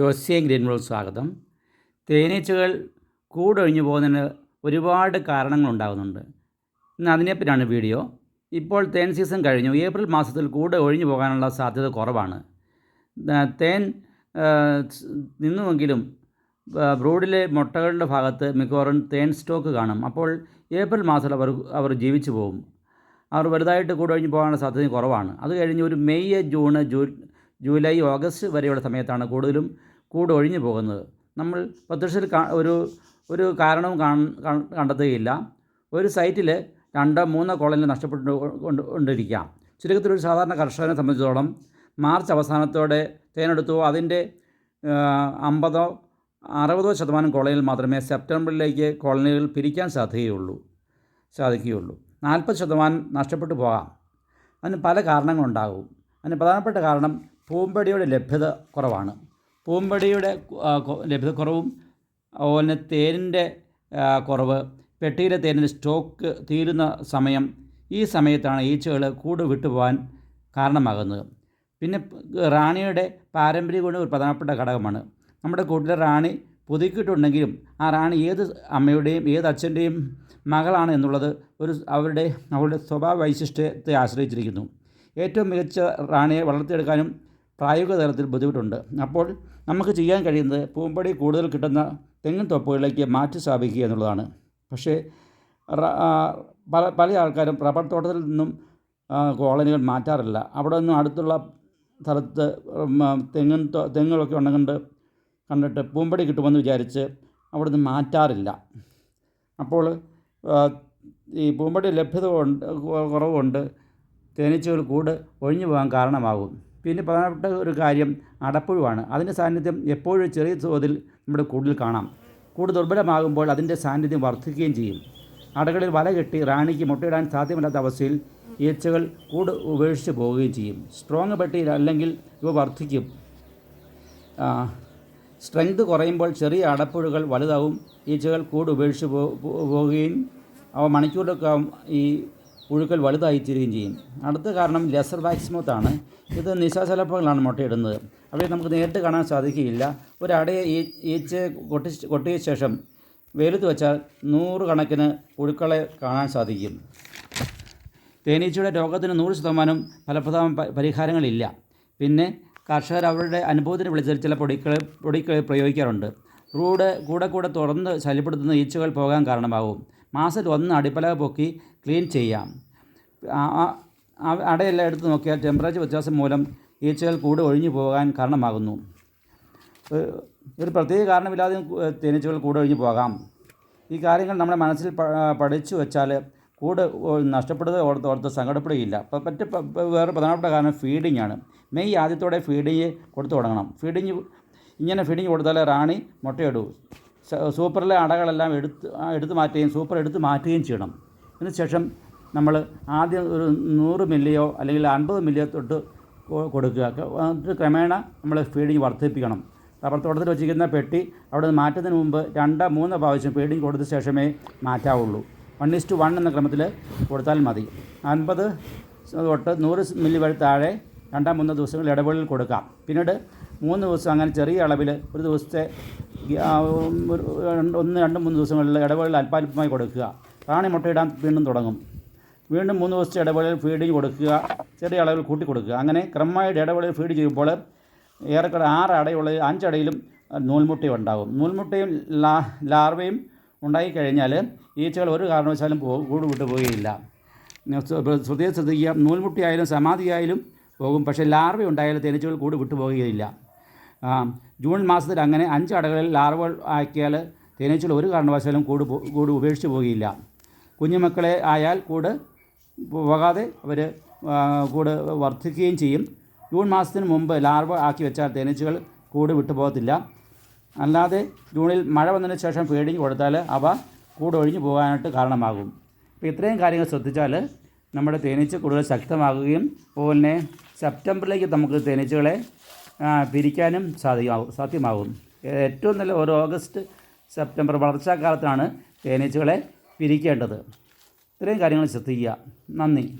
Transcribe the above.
ജോസിയം ഗ്രീൻവോൾ സ്വാഗതം. തേനീച്ചകൾ കൂടൊഴിഞ്ഞു പോകുന്നതിന് ഒരുപാട് കാരണങ്ങളുണ്ടാകുന്നുണ്ട്. ഇന്ന് അതിനെപ്പറ്റിയാണ് വീഡിയോ. ഇപ്പോൾ തേൻ സീസൺ കഴിഞ്ഞു. ഏപ്രിൽ മാസത്തിൽ കൂട് ഒഴിഞ്ഞു പോകാനുള്ള സാധ്യത കുറവാണ്. തേൻ നിന്നുവെങ്കിലും ബ്രൂഡിലെ മുട്ടകളുടെ ഭാഗത്ത് മിക്കവാറും തേൻ സ്റ്റോക്ക് കാണും. അപ്പോൾ ഏപ്രിൽ മാസത്തിൽ അവർ അവർ ജീവിച്ചു പോകും. അവർ വലുതായിട്ട് കൂടെ ഒഴിഞ്ഞു പോകാനുള്ള സാധ്യത കുറവാണ്. അത് കഴിഞ്ഞ് ഒരു മെയ് ജൂണ് ജൂ ജൂലൈ ഓഗസ്റ്റ് വരെയുള്ള സമയത്താണ് കൂടുതലും കൂട് ഒഴിഞ്ഞു പോകുന്നത്. നമ്മൾ പ്രത്യക്ഷത്തിൽ ഒരു ഒരു കാരണവും കണ്ടെത്തുകയില്ല. ഒരു സൈറ്റിൽ രണ്ടോ മൂന്നോ കോളനി നഷ്ടപ്പെട്ടു കൊണ്ട് കൊണ്ടിരിക്കാം. ചുരുക്കത്തിൽ ഒരു സാധാരണ കർഷകനെ സംബന്ധിച്ചിടത്തോളം മാർച്ച് അവസാനത്തോടെ തേനെടുത്തു അതിന്റെ അമ്പതോ അറുപതോ ശതമാനം കോളനിയിൽ മാത്രമേ സെപ്റ്റംബറിലേക്ക് കോളനികൾ പിരിക്കാൻ സാധിക്കുകയുള്ളൂ സാധിക്കുകയുള്ളൂ. നാൽപ്പത് ശതമാനം നഷ്ടപ്പെട്ടു പോകാം. അതിന് പല കാരണങ്ങളുണ്ടാകും. അതിന് പ്രധാനപ്പെട്ട കാരണം പൂമ്പടിയുടെ ലഭ്യത കുറവാണ്. പൂമ്പടിയുടെ ലഭ്യതക്കുറവും അതുപോലെ തേനിന്റെ കുറവ് പെട്ടിയിലെ തേനിന്റെ സ്റ്റോക്ക് തീരുന്ന സമയം ഈ സമയത്താണ് ഈച്ചകൾ കൂട് വിട്ടുപോകാൻ കാരണമാകുന്നത്. പിന്നെ റാണിയുടെ പാരമ്പര്യ ഗുണം ഒരു പ്രധാനപ്പെട്ട ഘടകമാണ്. നമ്മുടെ കൂട്ടിലെ റാണി പുതുക്കിയിട്ടുണ്ടെങ്കിലും ആ റാണി ഏത് അമ്മയുടെയും ഏത് അച്ഛന്റെയും മകളാണ് എന്നുള്ളത് ഒരു അവരുടെ അവളുടെ സ്വഭാവ വൈശിഷ്ട്യത്തെ ആശ്രയിച്ചിരിക്കുന്നു. ഏറ്റവും മികച്ച റാണിയെ വളർത്തിയെടുക്കാനും പ്രായോഗിക തലത്തിൽ ബുദ്ധിമുട്ടുണ്ട്. അപ്പോൾ നമുക്ക് ചെയ്യാൻ കഴിയുന്നത് പൂമ്പടി കൂടുതൽ കിട്ടുന്ന തെങ്ങിൻ തൊപ്പുകളിലേക്ക് മാറ്റി സ്ഥാപിക്കുക എന്നുള്ളതാണ്. പക്ഷേ പല പല ആൾക്കാരും റബ്ബർ തോട്ടത്തിൽ നിന്നും കോളനികൾ മാറ്റാറില്ല. അവിടെ നിന്നും അടുത്തുള്ള സ്ഥലത്ത് തെങ്ങിൻ തെങ്ങുകളൊക്കെ ഉണ്ടെങ്കിൽ കണ്ടിട്ട് പൂമ്പടി കിട്ടുമെന്ന് വിചാരിച്ച് അവിടെ നിന്ന് മാറ്റാറില്ല. അപ്പോൾ ഈ പൂമ്പടി ലഭ്യത കൊണ്ട് കുറവുകൊണ്ട് തേനീച്ചകൾ കൂട് ഒഴിഞ്ഞു പോകാൻ കാരണമാകും. പിന്നെ പ്രധാനപ്പെട്ട ഒരു കാര്യം അടപ്പുഴുവാണ്. അതിന്റെ സാന്നിധ്യം എപ്പോഴും ചെറിയ തോതിൽ നമ്മുടെ കൂടിൽ കാണാം. കൂട് ദുർബലമാകുമ്പോൾ അതിന്റെ സാന്നിധ്യം വർദ്ധിക്കുകയും ചെയ്യും. അടകളിൽ വല കെട്ടി റാണിക്ക് മുട്ടയിടാൻ സാധ്യമല്ലാത്ത അവസ്ഥയിൽ ഈച്ചകൾ കൂട് ഉപേക്ഷിച്ച് പോവുകയും ചെയ്യും. സ്ട്രോങ് പെട്ടിയിൽ അല്ലെങ്കിൽ ഇവ വർദ്ധിക്കും. സ്ട്രെങ്ത് കുറയുമ്പോൾ ചെറിയ അടപ്പുഴുകൾ വലുതാവും. ഈച്ചകൾ കൂട് ഉപേക്ഷിച്ച് പോവുകയും അവ മണിക്കൂറിലൊക്കെ ഈ പുഴുക്കൾ വലുതായി തീരുകയും ചെയ്യും. അടുത്ത കാരണം ലെസർ വാക്സിമോത്താണ് ഇത് നിശാശലപ്പങ്ങളാണ് മുട്ടയിടുന്നത്. അവയെ നമുക്ക് നേരിട്ട് കാണാൻ സാധിക്കുകയില്ല. ഒരടയെ ഈച്ച് കൊട്ടി കൊട്ടിയ ശേഷം വെയിലത്ത് വെച്ചാൽ നൂറുകണക്കിന് പുഴുക്കളെ കാണാൻ സാധിക്കും. തേനീച്ചയുടെ രോഗത്തിന് നൂറ് ശതമാനം ഫലപ്രദമായ പരിഹാരങ്ങളില്ല. പിന്നെ കർഷകർ അവരുടെ അനുഭവത്തിന് വിളിച്ചാൽ ചില പൊടിക്കൾ പൊടിക്കൾ പ്രയോഗിക്കാറുണ്ട്. റൂഡ് കൂടെ കൂടെ തുറന്ന് ശല്യപ്പെടുത്തുന്ന ഈച്ചകൾ പോകാൻ കാരണമാകും. മാസത്തിൽ ഒന്ന് അടിപ്പലക പൊക്കി ക്ലീൻ ചെയ്യാം. അടയെല്ലാം എടുത്ത് നോക്കിയാൽ ടെമ്പറേച്ചർ വ്യത്യാസം മൂലം ഈച്ചകൾ കൂട് ഒഴിഞ്ഞു പോകാൻ കാരണമാകുന്നു. ഒരു- പ്രത്യേക കാരണമില്ലാതെ തേനീച്ചകൾ കൂടെ ഒഴിഞ്ഞു പോകാം. ഈ കാര്യങ്ങൾ നമ്മുടെ മനസ്സിൽ പഠിച്ചു വെച്ചാൽ കൂട് നഷ്ടപ്പെടുക ഓർത്ത് ഓർത്ത് സങ്കടപ്പെടുകയില്ല. മറ്റ് വേറെ പ്രധാനപ്പെട്ട കാരണം ഫീഡിംഗ് ആണ്. മെയ് ആദ്യത്തോടെ ഫീഡിങ് കൊടുത്തു തുടങ്ങണം. ഫീഡിങ് ഇങ്ങനെ ഫീഡിങ് കൊടുത്താൽ റാണി മുട്ടയിടൂ. സൂപ്പറിലെ അടകളെല്ലാം എടുത്തു എടുത്ത് മാറ്റുകയും സൂപ്പർ എടുത്ത് മാറ്റുകയും ചെയ്യണം. അതിന് ശേഷം നമ്മൾ ആദ്യം ഒരു നൂറ് മില്ലിയോ അല്ലെങ്കിൽ അൻപത് മില്ലിയോ തൊട്ട് കൊടുക്കുക. എന്നിട്ട് ക്രമേണ നമ്മൾ ഫീഡിങ് വർദ്ധിപ്പിക്കണം. റബ്ബർ തോട്ടത്തിൽ വെച്ചിരിക്കുന്ന പെട്ടി അവിടെ നിന്ന് മാറ്റുന്നതിന് മുമ്പ് രണ്ട് മൂന്ന് പ്രാവശ്യം ഫീഡിങ് കൊടുത്ത ശേഷമേ മാറ്റാവുള്ളൂ. വൺ ഇസ് ടു വൺ എന്ന ക്രമത്തിൽ കൊടുത്താൽ മതി. അൻപത് തൊട്ട് നൂറ് മില്ലി വരെ താഴെ രണ്ടാം മൂന്ന് ദിവസങ്ങൾ ഇടവേളയിൽ കൊടുക്കാം. പിന്നീട് മൂന്ന് ദിവസം അങ്ങനെ ചെറിയ അളവിൽ ഒരു ദിവസത്തെ ഒന്ന് രണ്ട് മൂന്ന് ദിവസങ്ങളിൽ ഇടവേളയിൽ അല്പാൽപമായി കൊടുക്കുക. റാണി മുട്ടയിടാൻ വീണ്ടും തുടങ്ങും. വീണ്ടും മൂന്ന് ദിവസത്തെ ഇടവേളയിൽ ഫീഡിങ് കൊടുക്കുക ചെറിയ അളവിൽ കൂട്ടി കൊടുക്കുക. അങ്ങനെ ക്രമമായിട്ട് ഇടവേളയിൽ ഫീഡ് ചെയ്യുമ്പോൾ ഏറെക്കുറെ ആറ് അടയുള്ള അഞ്ചടയിലും നൂൽമുട്ടയും ഉണ്ടാകും. നൂൽമുട്ടയും ലാ ലാർവയും ഉണ്ടായിക്കഴിഞ്ഞാൽ ഈച്ചകൾ ഒരു കാരണവശാലും പോ കൂട് വിട്ടു പോവുകയില്ല. ശ്രദ്ധയെ ശ്രദ്ധിക്കുക സമാധി സമാധിയായാലും പോകും. പക്ഷേ ലാർവ ഉണ്ടായാലും തേനീച്ചകൾ കൂട് വിട്ടു പോവുകയില്ല. ജൂൺ മാസത്തിൽ അങ്ങനെ അഞ്ച് അടകളിൽ ലാർവകൾ ആക്കിയാൽ തേനീച്ചകൾ ഒരു കാരണവശാലും കൂട് കൂട് ഉപേക്ഷിച്ച് പോവുകയില്ല. കുഞ്ഞുമക്കളെ ആയാൽ കൂട് പോകാതെ അവർ കൂട് വർദ്ധിക്കുകയും ചെയ്യും. ജൂൺ മാസത്തിന് മുമ്പ് ലാർവ ആക്കി വെച്ചാൽ തേനീച്ചകൾ കൂട് വിട്ടു പോകത്തില്ല. അല്ലാതെ ജൂണിൽ മഴ വന്നതിന് ശേഷം ഫീഡിങ് കൊടുത്താൽ അവ കൂട് ഒഴിഞ്ഞു പോകാനായിട്ട് കാരണമാകും. അപ്പോൾ ഇത്രയും കാര്യങ്ങൾ ശ്രദ്ധിച്ചാൽ നമ്മുടെ തേനീച്ച കൂടുതൽ ശക്തമാകുകയും അതുപോലെ സെപ്റ്റംബറിലേക്ക് നമുക്ക് തേനീച്ചകളെ പിരിക്കാനും സാധിക്കും സാധ്യമാകും. ഏറ്റവും നല്ല ഒരു ഓഗസ്റ്റ് സെപ്റ്റംബർ വളർച്ചാക്കാലത്താണ് തേനീച്ചകളെ പിരിക്കേണ്ടത്. ഇത്രയും കാര്യങ്ങൾ ശ്രദ്ധിക്കുക. നന്ദി.